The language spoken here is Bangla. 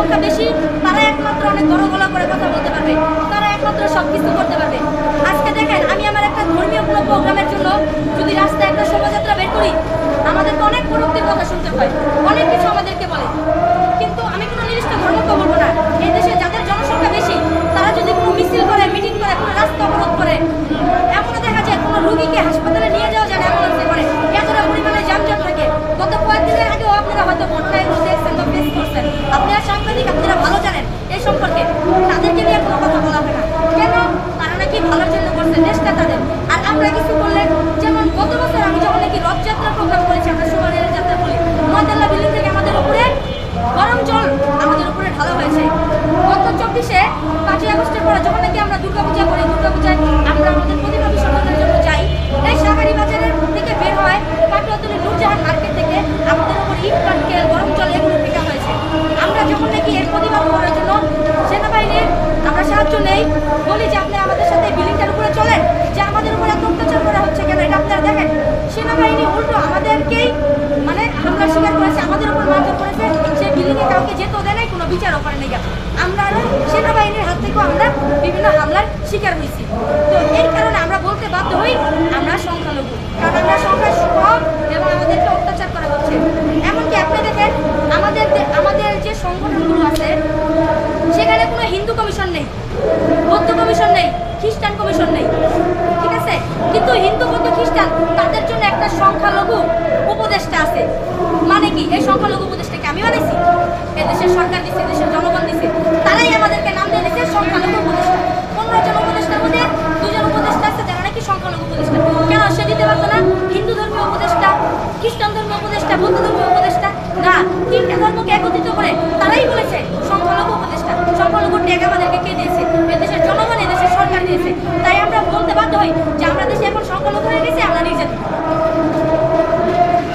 সংখ্যা বেশি, তারা একমাত্র অনেক বড় গলা করে কথা বলতে পারবে। তারা একমাত্র সব কিছু করতে পারবে। আজকে দেখেন, আমি আমার একটা ধর্মীয় কোনো প্রোগ্রামের জন্য যদি রাস্তায় একটা শোভাযাত্রা বের করি, আমাদেরকে অনেক প্রযুক্তির কথা শুনতে হয়। অনেক কিছু আমাদেরকে বলে। কিন্তু আমি কোনো নির্দিষ্ট ধর্মকে বলব না। এই দেশে যাদের জনসংখ্যা বেশি, তারা যদি কোনো মিছিল করে, মিটিং করে, কোনো রাস্তা অবরোধ করে, এমনও দেখা যায় কোনো রুগীকে হাসপাতালে নিয়ে যাওয়া যায় না, অ্যাম্বুলেন্সে করে। এতটা পরিমাণে যানজট থাকে। গত কয়েকদিনের আগেও আপনারা হয়তো ঘটনায় করছেন আর সাংবাদিক, আপনারা ভালো জানেন এই সম্পর্কে। তাদেরকে নিয়ে কোনো কথা বলা হয় না। কেন? তারা নাকি ভালোর জন্য করছে, দেশটা তাদের। আর আমরা কিছু করলে, যেমন গত বছর আমি যখন নাকি রথযাত্রা প্রোগ্রাম করেছি আমরা সুবানের যাত্রা বলি মহাদাল্লা বিল্ডিং থেকে আমাদের উপরে গরম জল আমাদের উপরে ঢালা হয়েছে গত চব্বিশে পাঁচই আগস্টের পরে যখন নাকি আমরা দুর্গাপূজা করি দুর্গাপূজায় আমরা আমাদের প্রতিভা বিসর্জনের জন্য যাই এই শাকারি বাজারের থেকে বের হয় পাটুয়াতলি নূরজাহান মার্কেট থেকে আমাদের উপর ইট পাটকেল গরম জল এগুলো ফেকা হয়েছে আমরা যখন নাকি এর প্রতিবাদ করার জন্য সেনাবাহিনীর আমরা সাহায্য নেই। বলি যে আপনি আমাদের সাথে বিল্ডিংটার উপরে চলেন, যে আমাদের উপরে এত অত্যাচার করা হচ্ছে কেন? এটা আপনারা দেখেন। সেনাবাহিনী উল্টো আমাদেরকেই মানে হামলা শিকার করেছে, আমাদের উপর মারধর করেছে। সেই বিল্ডিংয়ে কাউকে যেতেও দেয় নাই, কোনো বিচার করে নাই। আমরা সেনাবাহিনীর হাত থেকেও আমরা বিভিন্ন হামলার শিকার হয়েছি। তো এই কারণে আমরা বলতে বাধ্য হই, আমরা সংখ্যালঘু। কারণ আমরা সংখ্যা কম এবং আমাদেরকে অত্যাচার করা হচ্ছে। এমনকি আপনি দেখেন, আমাদের আমাদের যে সংগঠনগুলো আছে সেখানে কোনো হিন্দু কমিশন নেই। বৌদ্ধ কমিশন নেই, খ্রিস্টান কমিশন নেই। ঠিক আছে? কিন্তু হিন্দু, বৌদ্ধ, খ্রিস্টান, তাদের জন্য একটা সংখ্যালঘু উপদেষ্টা আছে। মানে কি? এই সংখ্যালঘু উপদেষ্টাকে আমি বানাইছি? এদেশের সরকার দিচ্ছে দেশের জনগণ দিচ্ছে তারাই আমাদেরকে নাম দিয়ে দিচ্ছে সংখ্যালঘু উপদেষ্টা। পনেরো জন উপদেষ্টার মধ্যে দুজন উপদেষ্টা আছে, যারা নাকি সংখ্যালঘু উপদেষ্টা। কেন সে দিতে পারতো না? হিন্দু ধর্মীয় উপদেষ্টা, খ্রিস্টান ধর্মীয় উপদেষ্টা, বৌদ্ধ ধর্মীয় উপদেষ্টা? না, তিনটা ধর্মকে একত্রিত করে তারাই বলেছে সংখ্যালঘু উপদেষ্টা সংখ্যালঘু ট্যাগ আমাদেরকে কে দিয়েছে এদেশের জনগণ